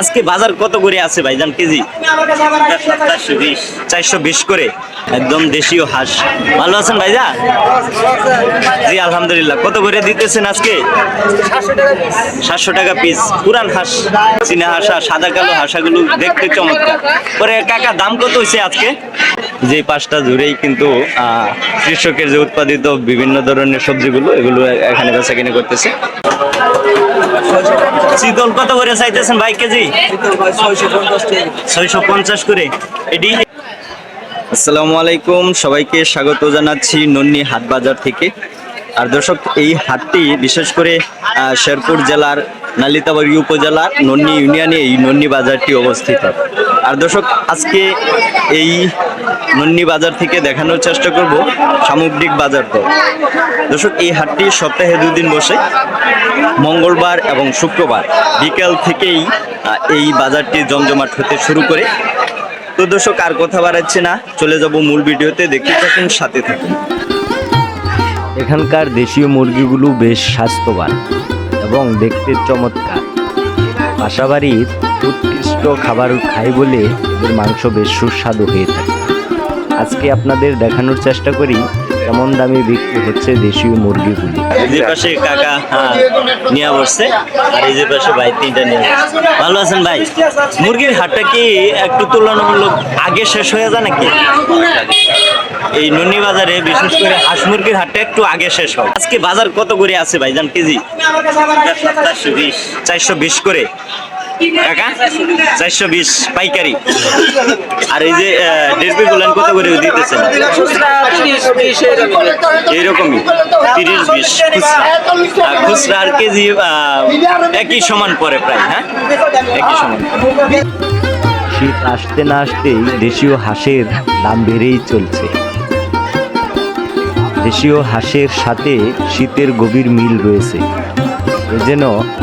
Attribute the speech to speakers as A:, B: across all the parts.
A: আজকে বাজার কত করে আছে ভাইজান কেজি? চারশো বিশ করে। একদম দেশীয় হাঁস। ভালো আছেন ভাইজা? জি আলহামদুলিল্লাহ। কত করে দিতেছেন আজকে? সাতশো টাকা পিস পুরান হাঁস চীনা হাঁসা সাদা কালো হাঁসাগুলো দেখতে চমৎকার। পরে কাকা দাম কত হয়েছে আজকে? যে পাঁচটা জুড়েই কিন্তু আহ, কৃষকের যে উৎপাদিত বিভিন্ন ধরনের সবজিগুলো এগুলো এখানে বেচা কিনে করতেছে। শীতল কত করে চাইতেছেন ভাই কেজি। ছয়শো পঞ্চাশ করে। এটি? আসসালামু আলাইকুম, সবাইকে স্বাগত জানাচ্ছি নন্নি হাট বাজার থেকে। আর দর্শক, এই হাটটি বিশেষ করে শেরপুর জেলার নালিতাবাড়ি উপজেলার নন্নি ইউনিয়নে এই নন্নি বাজারটি অবস্থিত। আর দর্শক, আজকে এই নন্নি বাজার থেকে দেখানোর চেষ্টা করব সামগ্রিক বাজার দর। দর্শক, এই হাটটি সপ্তাহে দুদিন বসে, মঙ্গলবার এবং শুক্রবার বিকেল থেকেই এই বাজারটি জমজমাট হতে শুরু করে। তো দর্শক, আর কথা বাড়াচ্ছি না। চলে যাব মূল ভিডিওতে। দেখতে থাকুন, সাথে থাকুন।
B: এখানকার দেশীয় মুরগিগুলো বেশ স্বাস্থ্যবান এবং দেখতে চমৎকার। বাসাবাড়ির উৎকৃষ্ট খাবার খাই বলে এদের মাংস বেশ সুস্বাদু হয়ে থাকে। আজকে আপনাদের দেখানোর চেষ্টা করি কেমন দামে বিক্রি হচ্ছে দেশীয় মুরগিগুলি?
A: এই পাশে কাকা হ্যাঁ নিয়ে বসছে। আর এই যে পাশে ভাই, তিনটা নিয়ে ভালো আছেন ভাই? মুরগির হাটটা কি একটু তুলনামূলক আগে শেষ হয়ে যায় নাকি? এই নুনি বাজারে বিশেষ করে হাঁস মুরগির হাটটা একটু আগে শেষ হয়। আজকে বাজার কত করে আছে ভাইজান কেজি? চারশো বিশ করে। কাকা? চারশো বিশ, পাইকারি। আর এই যে ডেরপি গুলান কত করে দিতেছেন? এইরকমই, তিরিশ বিশ। খুচরা আর খুচরা আর কেজি একই সমান পরে প্রায় হ্যাঁ? একই সমান।
B: শীত আসতে না আসতেই দেশীয় হাঁসের দাম বেড়েই চলছে। দেশীয় হাঁসের সাথে শীতের গভীর মিল রয়েছে। যেন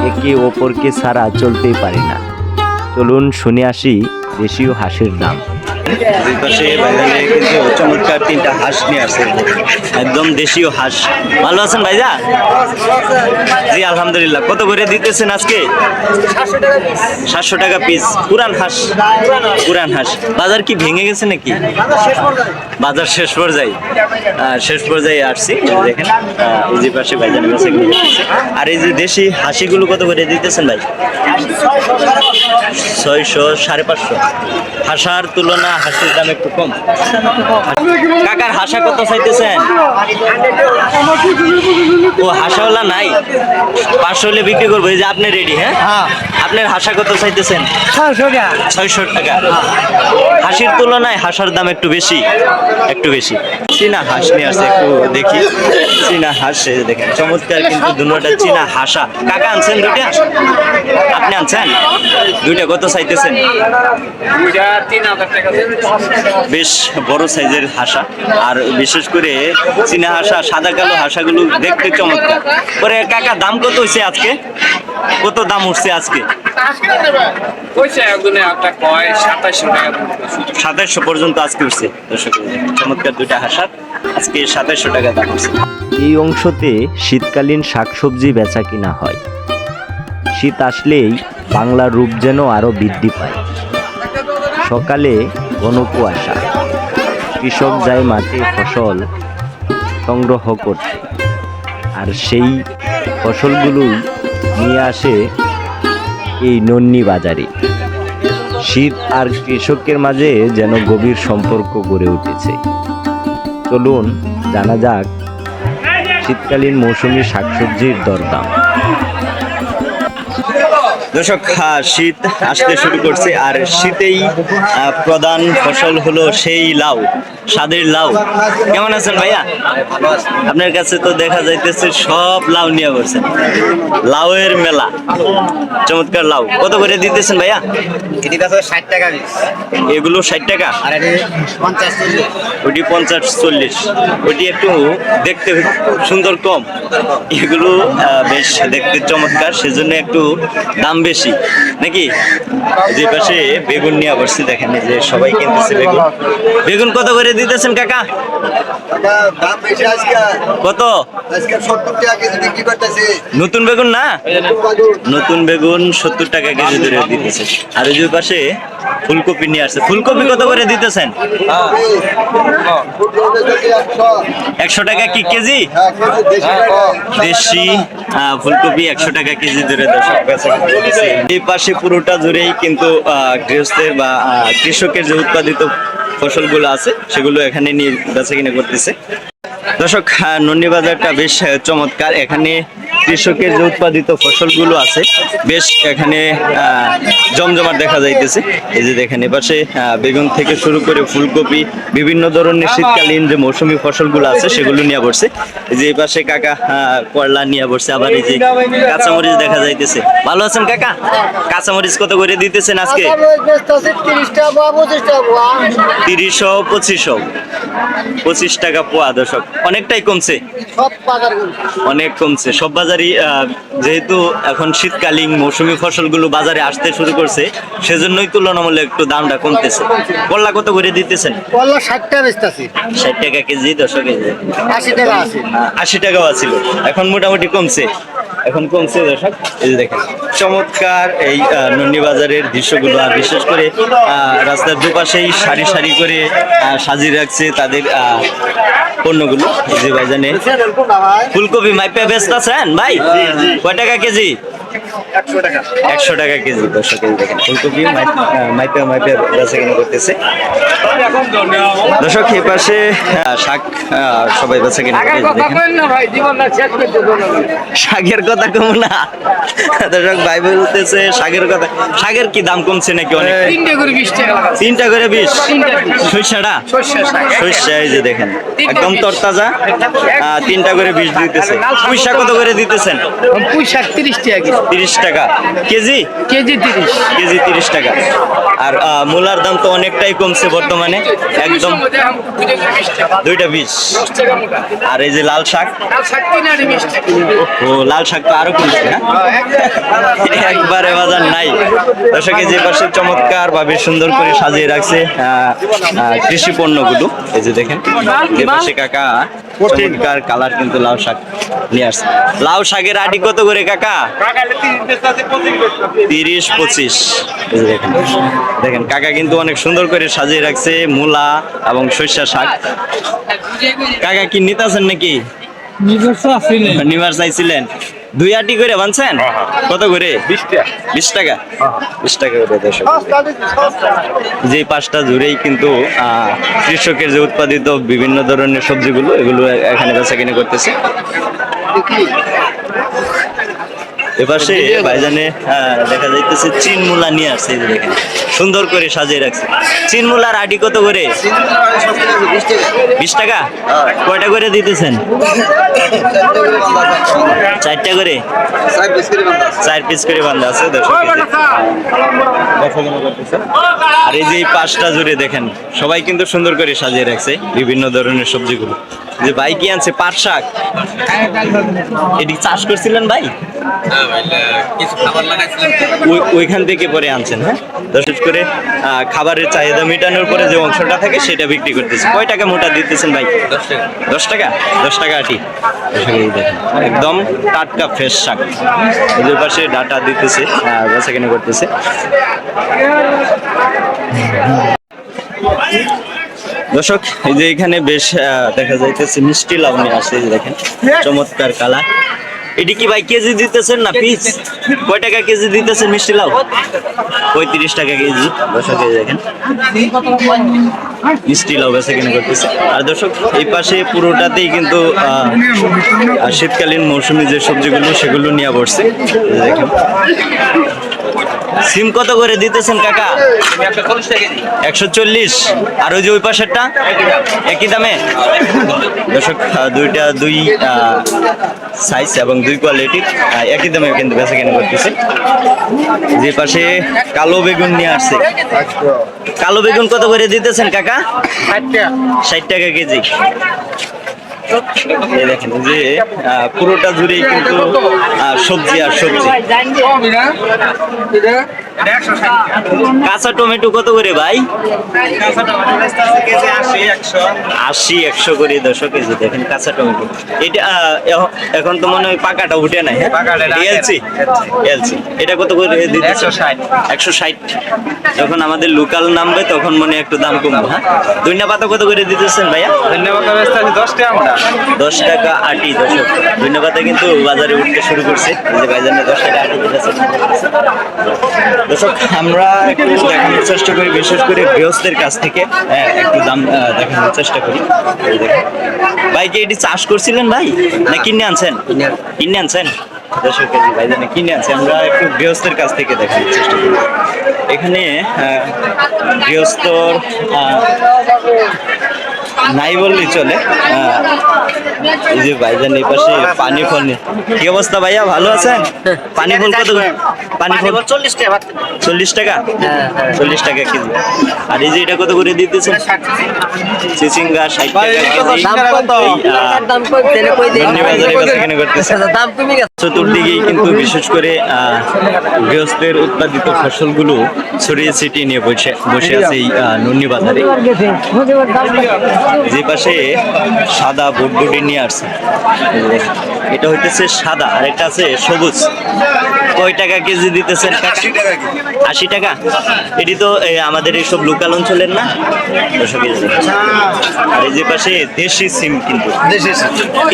B: একে অপরকে ছাড়া চলতেই পারে না। চলুন শুনে আসি দেশীয় হাঁসের দাম
A: চমৎকার তিনটা হাঁস নিয়ে আসছে একদম দেশীয় হাঁস। ভালো আছেন ভাইজা? জি, আলহামদুলিল্লাহ। কত করে দিতেছেন আজকে? সাতশো টাকা পিস পুরান হাঁস? পুরান হাঁস। বাজার কি ভেঙে গেছে নাকি? বাজার শেষ পর্যায়ে। শেষ পর্যায়ে আসছি দেখেন এই যে পাশে ভাইজানের আর এই যে দেশি হাসিগুলো কত করে দিতেছেন ভাই? ছয়শো সাড়ে পাঁচশো। হাসার তুলনা হাসির দাম একটু কম। কাকার হাসা কত চাইতেছেন? ও হাসাওয়ালা নাই। পাঁচশো হলে বিক্রি করব। এই যে আপনি রেডি হ্যাঁ? আপনার হাসা কত চাইতেছেন? ছয়শো টাকা। হাসির তুলনায় হাসার দাম একটু বেশি একটু বেশি। চীনা হাঁস নিয়ে আসছে একটু দেখি। চীনা হাঁস দেখেন চমৎকার কিন্তু দুটোটা চীনা হাসা। কাকা আনছেন দুইটা? আপনি আনছেন? দুইটা কত চাইতেছেন? বেশ বড় সাইজের হাসা। আর বিশেষ করে চীনা হাসা সাদা কালো হাসাগুলো দেখতে চমৎকার। পরে কাকা দাম কত হয়েছে আজকে? কত দাম উঠছে আজকে?
C: সাতাশশো।
A: সাতাশশো পর্যন্ত আজকে উঠছে। দর্শক চমৎকার দুইটা হাসার আজকে সাতাশশো টাকা দাম উঠছে
B: এই অংশতে শীতকালীন শাকসবজি বেচা কিনা হয়। শীত আসলেই বাংলার রূপ যেন আরও বৃদ্ধি পায়। সকালে ঘন কুয়াশা। কৃষক যায় মাঠে ফসল সংগ্রহ করতে আর সেই ফসলগুলোই নিয়ে আসে এই নন্নি বাজারে। শীত আর কৃষকের মাঝে যেন গভীর সম্পর্ক গড়ে উঠেছে। চলুন জানা যাক শীতকালীন মৌসুমি শাকসবজির দরদাম।
A: দর্শক শীত আসতে শুরু করছে আর শীতেই প্রধান ফসল হলো সেই লাউ। স্বাদের লাউ। কেমন আছেন ভাইয়া? আপনার কাছে তো দেখা যাইতেছে সব লাউ নিয়ে বসছেন লাউয়ের মেলা। চমৎকার লাউ। কত করে দিতেছেন ভাইয়া?
D: ষাট টাকা
A: এগুলো ষাট টাকা? ওটি পঞ্চাশ চল্লিশ। ওটি একটু দেখতে সুন্দর কম। এগুলো বেশ দেখতে চমৎকার। সেজন্য একটু দাম বেশি। নাকি? যে পাশে বেগুন নিয়ে বসছি দেখেন যে সবাই কিনতেছে বেগুন। বেগুন কত করে দিতেছেন কাকা? কত? নতুন বেগুন না? নতুন বেগুন। সত্তর টাকা কেজি ধরে দিতেছে। আর ওই পাশে ফুলকপি নিয়ে আসছে। ফুলকপি কত করে দিতেছেন? একশো টাকা কি কেজি? দেশি ফুলকপি একশো টাকা কেজি ধরে দর্শক। এই পাশে পুরোটা জুড়েই কিন্তু গৃহস্থের বা কৃষকের যে উৎপাদিত ফসলগুলো আছে সেগুলো এখানে নিয়ে বেচা কিনে করতেছে। দর্শক নন্দী বাজারটা বেশ চমৎকার। এখানে কৃষকের যে উৎপাদিত ফসলগুলো আছে বেশ এখানে জমজমাট দেখা যাইতেছে। এই যে দেখেন এপাশে বেগুন থেকে শুরু করে ফুলকপি বিভিন্ন ধরনের শীতকালীন যে মৌসুমী ফসলগুলো আছে সেগুলো নিয়ে বসছে এই যে এপাশে কাকা করলা নিয়ে বসছে আবার এই যে কাঁচামরিচ দেখা যাইতেছে। ভালো আছেন কাকা? কাঁচামরিচ কত করে দিতেছেন আজকে? তিরিশশো পঁচিশশো। পঁচিশ টাকা পোয়া দর্শক। অনেকটাই কমছে। অনেক কমছে। সব বাজারই যেহেতু এখন শীতকালীন মৌসুমি ফসলগুলো বাজারে আসতে শুরু করছে সেজন্যই তুলনামূলক একটু দামটা কমতেছে। করলা কত করে দিতেছেন?
D: কল্লা টাকা বেচতেছি।
A: ষাট টাকা কেজি দশ কেজি।
D: আশি টাকা আছে।
A: আশি টাকাও আছিল। এখন মোটামুটি কমছে। এখন কমছে দর্শক এই যে দেখেন। চমৎকার এই আহ, বাজারের দৃশ্যগুলো আর বিশেষ করে আহ, রাস্তার দুপাশেই সারি সারি করে সাজিয়ে রাখছে তাদের আহ, পণ্যগুলো। এই যে ভাইজানে ফুলকপি মাইপে ব্যস্ত আছেন? ভাই কয় টাকা কেজি? একশো টাকা। কেজি দর্শক এই দেখেন ফুলকপি মাইপে মাইপে বেচা কিনা করতেছে। দর্শক পাশে শাক সবাই বেচা কিনা শাকের কথা কম না। দর্শক ভাই বলতেছে শাকের কথা শাকের কি দাম কমছে নাকি অনেক?
C: তিনটে করে বিশ টাকা
A: তিনটা করে বিশ। সরিষাটা
C: সরিষা
A: এই যে দেখেন একদম তরতাজা তিনটা করে বিশ দিতেছে। পুঁইশা কত করে দিতেছেন?
C: পুঁই শাক তিরিশ টাকা কেজি।
A: তিরিশ টাকা। কেজি?
C: কেজি তিরিশ।
A: কেজি তিরিশ টাকা। আর মূলার দাম তো অনেকটাই কমছে বর্তমানে। একদম দুইটা বিশ। আর এই যে লাল শাক? ও লাল শাক তো আরও কমছে হ্যাঁ একবারে বাজার নাই। দর্শকে যে পাশে চমৎকার ভাবে সুন্দর করে সাজিয়ে রাখছে কৃষি পণ্যগুলো। এই যে দেখেন কাকা। চমৎকার কালার কিন্তু লাউ শাক নিয়ে আসছে। লাউ শাকের আটি কত করে কাকা? তিরিশ পঁচিশ। দেখেন দেখেন কাকা কিন্তু অনেক সুন্দর করে সাজিয়ে রাখছে মূলা এবং সরিষা শাক। কাকা কি নিতেছেন নাকি? নিবার চাইছিলেন দুই আটি করে বানছেন? কত করে? বিশ টাকা। বিশ টাকা? বিশ টাকা করে দর্শক। যে পাঁচটা জুড়েই কিন্তু আহ, কৃষকের যে উৎপাদিত বিভিন্ন ধরনের সবজিগুলো এগুলো এখানে বেচা কিনে করতেছে এপাশে ভাইজানে দেখা যাইতেছে চিন মূলা নিয়ে আসছে দেখেন। সুন্দর করে সাজিয়ে রাখছে। চিন মূলার আটি কত করে? বিশ টাকা। কয়টা করে দিতেছেন? চারটা করে? চার পিস করে বান্ধা আছে। আর এই যে এই পাঁচটা জুড়ে দেখেন সবাই কিন্তু সুন্দর করে সাজিয়ে রাখছে বিভিন্ন ধরনের সবজিগুলো। যে ভাই কি আনছে? পাট শাক। এটি চাষ করছিলেন ভাই? ওই- ওইখান থেকে পরে আনছেন হ্যাঁ? দশ করে খাবারের চাহিদা মেটানোর পরে যে অংশটা থাকে সেটা বিক্রি করতেছে কয় টাকা মোটা দিতেছেন ভাই? দশ টাকা। দশ টাকা? আটি। একদম টাটকা ফ্রেশ শাক। ওদের পাশে ডাটা দিতেছে বেচা কেনা করতেছে। দর্শক এই যে এখানে বেশ দেখা যাইতেছে মিষ্টি আসছে যে দেখেন চমৎকার কালার। এটি কি ভাই কেজি দিতেছেন না পিস? কয় টাকা কেজি দিতেছেন মিষ্টি লাউ? পঁয়ত্রিশ টাকা কেজি। দশ কেজি দেখেন। মিষ্টি লাউ কিনে করতেছে। আর দর্শক, এই পাশে পুরোটাতেই কিন্তু শীতকালীন মৌসুমী যে সবজিগুলো, সেগুলো নিয়ে বসছে। সিম কত করে দিতেছেন কাকা? একশো চল্লিশ। আর ওই যে ওই পাশেরটা? একই দামে? দর্শক দুইটা, দুই সাইজ এবং দুই কোয়ালিটি একই দামে কিন্তু বেচা কেনা করতেছে। যে পাশে কালো বেগুন নিয়ে আসছে। কালো বেগুন কত করে দিতেছেন কাকা? ষাট টাকা। কেজি। দেখেন যে পুরোটা জুড়ে কিন্তু সবজি আর সবজি। কাঁচা টমেটো কত করে ভাই?
C: আশি একশো
A: করে দশক কেজি দেখেন কাঁচা টমেটো। এটা এখন তো মনে হয় পাকাটা উঠে নাই হ্যাঁ? এলসি এলসি এটা কত করে
C: একশো ষাট।
A: একশো ষাট। যখন আমাদের লোকাল নামবে তখন মনে হয় একটু দাম কমবে হ্যাঁ? দুইনা পাতা কত করে দিতেছেন ভাইয়া?
C: আছে দশ টাকা আমরা
A: দশ টাকা আটি দুইনা পাতা কিন্তু বাজারে উঠতে শুরু করছে। যে ভাইজানে দশ টাকা আটি দিতেছে। দর্শক আমরা একটু দেখানোর চেষ্টা করি বিশেষ করে গৃহস্থের কাছ থেকে হ্যাঁ, একটু দাম দেখানোর চেষ্টা করি। ভাই কি এটি চাষ করছিলেন ভাই? না কিনে আনছেন? কিনে আনছেন? দর্শক ভাই জানে কিনে আনছে। আমরা একটু গৃহস্থের কাছ থেকে দেখানোর চেষ্টা করি। এখানে গৃহস্থর আহ, নাই বললেই চলে। আহ, এই যে ভাইজান এই পাশে পানি ফল কি অবস্থা ভাইয়া? ভালো আছেন? পানি ফল কত পানি ফল
D: চল্লিশ টাকা।
A: চল্লিশ টাকা? চল্লিশ টাকা কেজি। আর এই যে এটা কত করে দিতেছেন? চিচিঙ্গা ষাট টাকা।
D: দাম কমে গেছে
A: চতুর্দিকেই কিন্তু বিশেষ করে গৃহস্থের উৎপাদিত ফসলগুলো ছড়িয়ে ছিটিয়ে নিয়ে বসে বসে আছে এই নুন্নি বাজারে। যে পাশে সাদা বুটবুটি নিয়ে আসছে। এটা হইতেছে সাদা আর এটা আছে সবুজ। কয় টাকা কেজি দিতেছেন আশি টাকা এটি তো আমাদের এইসব লোকাল অঞ্চলের না? আর এই যে পাশে দেশি সিম কিন্তু।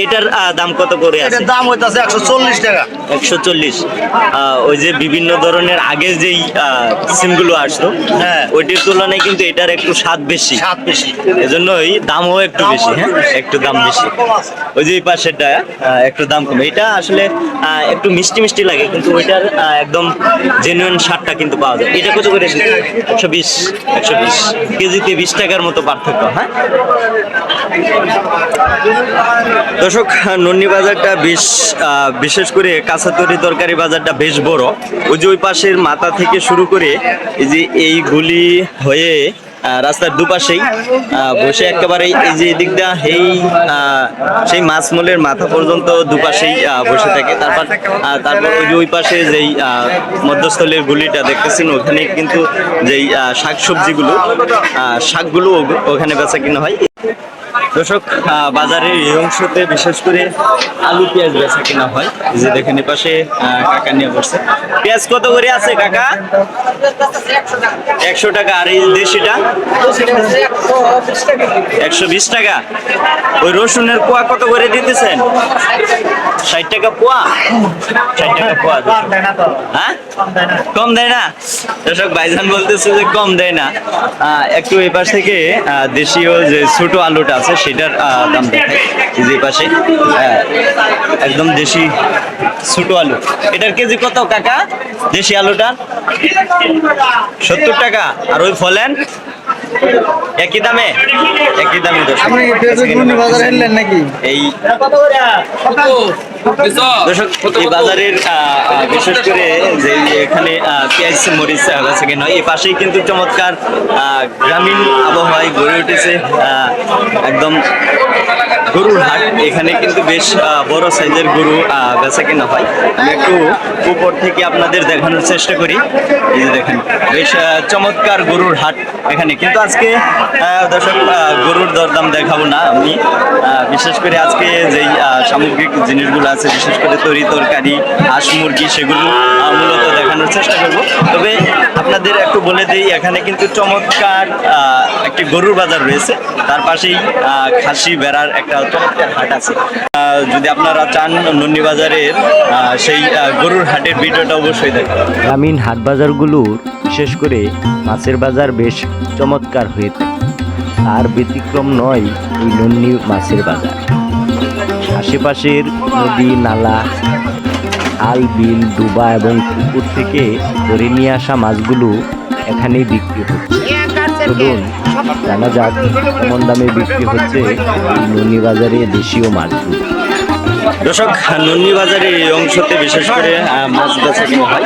A: এটার দাম কত করে আছে?
D: দাম হইতাছে একশো চল্লিশ টাকা।
A: একশো চল্লিশ। ওই যে বিভিন্ন ধরনের আগে যেই সিমগুলো আসতো
D: হ্যাঁ।
A: ওইটির তুলনায় কিন্তু এটার একটু স্বাদ বেশি।
D: স্বাদ বেশি।
A: এজন্যই দামও একটু বেশি হ্যাঁ? একটু দাম বেশি। ওই যে এই পাশেরটা একটু দাম কম। এটা আসলে একটু মিষ্টি মিষ্টি লাগে কিন্তু ওইটার একদম জেনুইন স্বাদটা কিন্তু পাওয়া যায়। এটা কত করে একশো বিশ একশো বিশ। কেজিতে বিশ টাকার মতো পার্থক্য হ্যাঁ? দর্শক নন্নি বাজারটা বেশ আহ, বিশেষ করে কাঁচা তরি তরকারি বাজারটা বেশ বড়। ওই যে ওই পাশের মাথা থেকে শুরু করে এই যে এই গুলি হয়ে রাস্তার দুপাশেই বসে একেবারে এই যে দিকটা এই সেই মাছমলের মাথা পর্যন্ত দুপাশেই বসে থাকে। তারপর তারপর ওই যে ওই পাশে যেই মধ্যস্থলের গুলিটা দেখতেছেন, ওখানে কিন্তু যেই শাকসবজিগুলো শাকগুলো ওখানে বেচা কিনা হয়। দর্শক বাজারের এই অংশতে বিশেষ করে আলু পেঁয়াজ বেচা কিনা হয়। যে দেখেন পাশে কাকা নিয়ে বসছে। পেঁয়াজ কত করে আছে কাকা? একশো টাকা। আর এই দেশিটা? একশো বিশ টাকা। ওই রসুনের পোয়া কত করে দিতেছেন? ষাট টাকা পোয়া? ষাট টাকা পোয়া হ্যাঁ? কম দেয় না। দর্শক ভাইজান বলতেছে যে কম দেয় না। একটু এই পাশ থেকে দেশীয় যে ছোট আলুটা আছে সেটার দাম কেজি যে পাশে। হ্যাঁ, একদম দেশি ছোট আলু। এটার কেজি কত কাকা? দেশি আলুটার? সত্তর টাকা। আর ওই ফলেন একই দামে? একই দামে
D: নাকি?
A: এই এই বাজারের বিশেষ করে যে এখানে পেঁয়াজ মরিচ কেনা এই পাশেই কিন্তু চমৎকার গ্রামীণ আবহাওয়ায় গড়ে উঠেছে একদম গরুর হাট। এখানে কিন্তু বেশ বড় সাইজের গরু বেচা কেনা হয়। আমি একটু উপর থেকে আপনাদের দেখানোর চেষ্টা করি। এই যে দেখেন বেশ চমৎকার গরুর হাট এখানে। কিন্তু আজকে দর্শক গরুর দরদাম দেখাবো না আমি। আহ, বিশেষ করে আজকে যেই সামগ্রিক জিনিসগুলো আছে, বিশেষ করে তরি তরকারি, হাঁস মুরগি, সেগুলো মূলত দেখানোর চেষ্টা করব। তবে আপনাদের একটু বলে দিই, এখানে কিন্তু চমৎকার একটি গরুর বাজার রয়েছে। তার পাশেই খাসি বেড়ার একটা চমৎকার হাট আছে। যদি আপনারা চান নন্নি বাজারের সেই গরুর হাটের ভিডিওটা অবশ্যই দেখবেন
B: গ্রামীণ হাট বাজারগুলোর বিশেষ করে মাছের বাজার বেশ চমৎকার হয়ে থাকে। আর ব্যতিক্রম নয় এই নন্নি মাছের বাজার। আশেপাশের নদী, নালা, খাল, বিল, ডুবা এবং পুকুর থেকে ধরে নিয়ে আসা মাছগুলো এখানেই বিক্রি হচ্ছে। চলুন, জানা যাক কেমন দামে বিক্রি হচ্ছে নন্নি বাজারে দেশীয় মাছগুলো।
A: দর্শক নন্নি বাজারের এই অংশতে বিশেষ করে মাছ বেচা কিনা হয়।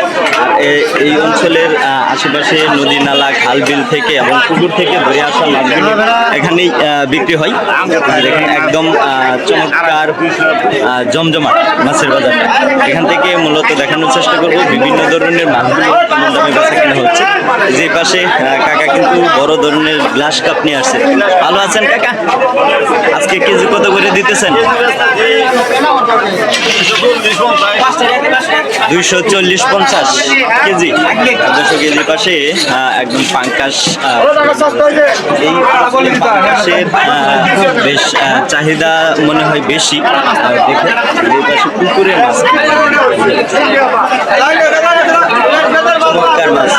A: এই অঞ্চলের আশেপাশে নদী, নালা খাল বিল থেকে এবং পুকুর থেকে ধরে আসা মাছগুলো এখানেই বিক্রি হয়। এখানে একদম চমৎকার জমজমাট মাছের বাজারটা এখান থেকে মূলত দেখানোর চেষ্টা করব বিভিন্ন ধরনের মাছগুলো কেমন দামে বেচা কেনা হচ্ছে। যে পাশে কাকা কিন্তু বড় ধরনের গ্লাস কাপ নিয়ে আসছে। ভালো আছেন কাকা? আজকে কেজি কত করে দিতেছেন? দুইশো চল্লিশ পঞ্চাশ। কেজি দুশো কেজি। পাশে একদম পাঙ্কাশ এই পাঙ্কাশের বেশ চাহিদা মনে হয় বেশি। দেখে এই পাশে পুকুরের মাছ। চমৎকার মাছ।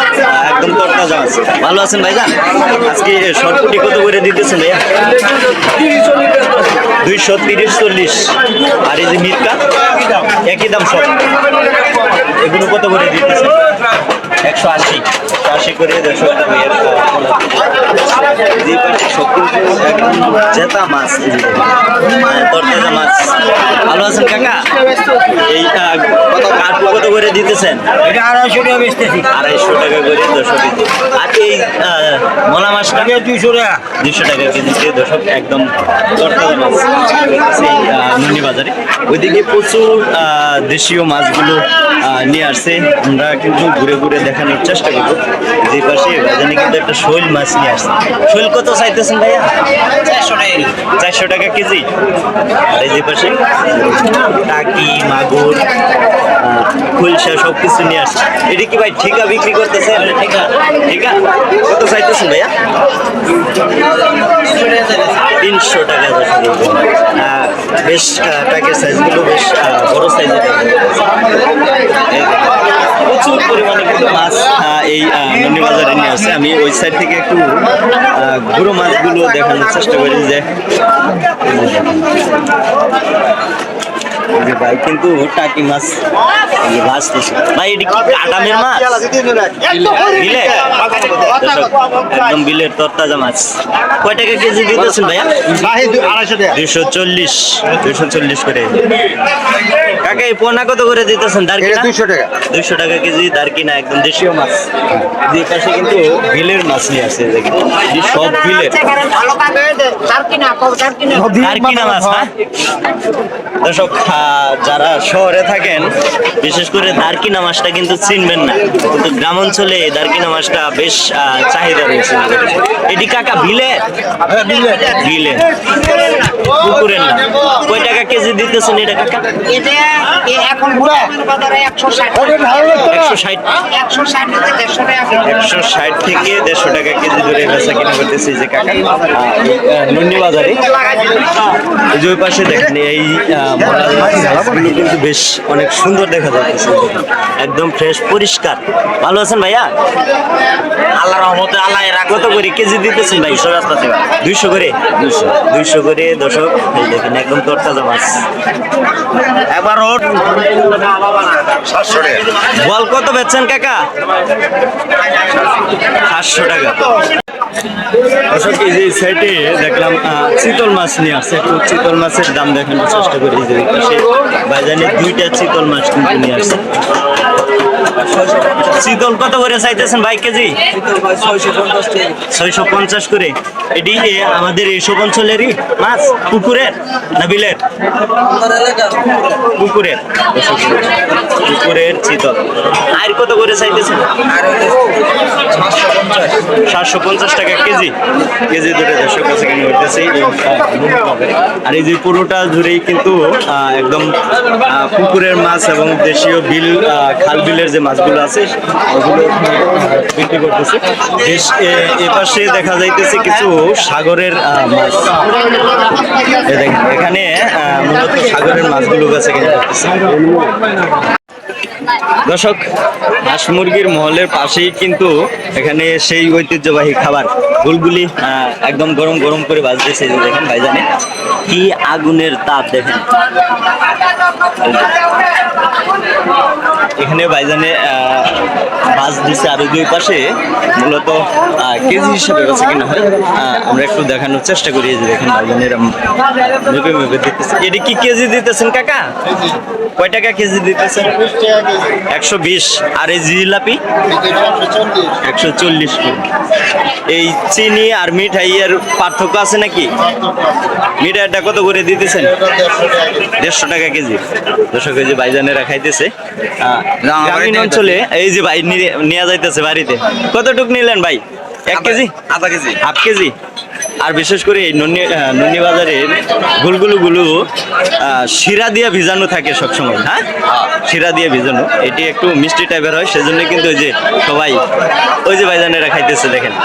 A: একদম তরতাজা মাছ। ভালো আছেন ভাইজান? আজকে সরপুটি কত করে দিতেছেন ভাইয়া? দুইশো তিরিশ চল্লিশ। আর এই যে মিটকা একই দাম সব। এগুলো কত করে দিতেছেন একশো আশি। একশো আশি করে দেড়শো টাকা ভাইয়ের যে পাশে সব একদম জেতা মাছ। তরতাজা মাছ। ভালো আছেন কাকা? এই আহ, কাঠু কত করে দিতেছেন?
D: এটা আড়াইশো টাকা বেচতেছি।
A: আড়াইশো টাকা করে কেজি। আর এই মলা মাছটা?
D: দুইশো টাকা।
A: দুশো টাকা কেজিতে দশক একদম তরতাজা মাছ। সেই নুনি বাজারে। ওইদিকে প্রচুর দেশীয় মাছগুলো নিয়ে আসছে আমরা কিন্তু ঘুরে ঘুরে দেখানোর চেষ্টা করব। যে পাশে বাজারে কিন্তু একটা শৈল মাছ নিয়ে আসছে। শৈল কত চাইতেছেন ভাইয়া?
D: চারশো টাকা
A: চারশো টাকা কেজি। আর এই যে পাশে টাকি মাগুর খুলসা সব কিছু নিয়ে আসছে। এটা কি ভাই ঠিকা বিক্রি করতেছেন ঠিকা। ঠিকা? কত চাইতেছেন ভাইয়া? তিনশো টাকা বেশ প্যাকেট সাইজগুলো বেশ বড় সাইজের প্রচুর পরিমাণে কিন্তু মাছ এই নন্দী বাজারে নিয়ে আসছে আমি ওই সাইড থেকে একটু গুঁড়ো মাছগুলো দেখানোর চেষ্টা করি যে যে ভাই কিন্তু টাকি মাছ? এই যে ভাজতেছে ভাই এটা কি কাটামের মাছ? বিলে? একদম বিলের তরতাজা মাছ। কয় টাকা কেজি দিতেছেন ভাইয়া? দুশো চল্লিশ দুশো চল্লিশ করে। কাকা এই পোনা কত করে দিতেছেন? দারকিনা
D: দুইশো টাকা।
A: দুইশো টাকা কেজি দারকিনা একদম দেশীয় মাছ। যে পাশে কিন্তু বিলের মাছ নিয়ে দেখেন। সব বিলের। দারকিনা মাছ হ্যাঁ। দর্শক যারা শহরে থাকেন বিশেষ করে দারকিনা মাছটা কিন্তু চিনবেন না। কিন্তু গ্রাম অঞ্চলে এই দারকিনা মাছটা বেশ আহ, চাহিদা রয়েছে। এটি কাকা বিলে। বিলে। পুকুরের না। কয় টাকা কেজি দিতেছেন এটা? কাকা
E: এখন বাজারে একশো ষাট।
A: একশো ষাট?
E: একশো ষাট থেকে দেড়শো টাকা কেজি।
A: ধরে বেচা কিনা করতেছে যে কাকা। নন্দি বাজারে। এই যে ওই পাশে দেখেন এই মাছগুলো কিন্তু বেশ অনেক সুন্দর দেখা যাচ্ছে। একদম ফ্রেশ পরিষ্কার। ভালো আছেন ভাইয়া? আল্লাহ রহমতে আল্লাহ এরা কত করে কেজি দিতেছেন ভাই রাস্তা থেকে দুইশো করে? দুইশো। দুইশো করে দশক এই দেখেন, একদম একবার বল কত বেচছেন কাকা? সাতশো টাকা। দর্শক দেখলাম চিতল মাছ নিয়ে আসছে। একটু চিতল মাছের দাম দেখানোর চেষ্টা করি যে বাজারে দুইটা চিতল মাছ কিন্তু নিয়ে আসছে। চিতল কত করে চাইতেছেন ভাই কেজি? ছয়শো পঞ্চাশ করে। এটি আমাদের এইসব অঞ্চলেরই মাছ? পুকুরের না বিলের? পুকুরের। পুকুরের চিতল। আর কত করে চাইতেছেন? সাতশো পঞ্চাশ টাকা কেজি। কেজি ধরে দেড়শো কাছে কিনে উঠতেছে আর এই যে পুরোটা জুড়েই কিন্তু একদম পুকুরের মাছ এবং দেশীয় বিল খাল বিলের যে মাছগুলো আছে, ওগুলো বিক্রি করতেছে। বেশ এপাশে দেখা যাইতেছে কিছু সাগরের মাছ। এখানে মূলত সাগরের মাছগুলো গাছে কিনে দর্শক হাঁস মুরগির মহলের পাশেই কিন্তু এখানে সেই ঐতিহ্যবাহী খাবার গুলগুলি একদম গরম গরম করে বাজতেছে দেখেন ভাইজানে। কি আগুনের তাপ দেখেন। এখানে ভাইজানে আহ, বাজ দিছে আর দুই পাশে মূলত কেজি হিসাবে বেছে কিনা হয়। আমরা একটু দেখানোর চেষ্টা করি যে দেখেন ভাইজানের মেপে মেপে দিতেছে। এটা কি কেজি দিতেছেন কাকা? কয় টাকা কেজি দিতেছেন? একশো বিশ। আর এই জিলাপি? একশো চল্লিশ এই চিনি আর মিঠাইয়ের পার্থক্য আছে নাকি? মিঠাইটা কত করে দিতেছেন? দেড়শো টাকা কেজি। দেড়শো কেজি ভাইজানেরা খাইতেছে। গ্রামীণ অঞ্চলে এই যে ভাই নিয়ে- নিয়ে যাইতেছে বাড়িতে। কতটুক নিলেন ভাই? এক কেজি?
C: আধা কেজি।
A: Half KG? আর বিশেষ করে এই নন্নি আহ, নন্নি বাজারের গুলগুলো গুলো শিরা দিয়ে ভিজানো থাকে সবসময় হ্যাঁ? শিরা দিয়ে ভিজানো। এটি একটু মিষ্টি টাইপের হয় সেজন্য কিন্তু ওই যে সবাই ওই যে ভাইজানেরা খাইতেছে দেখেন।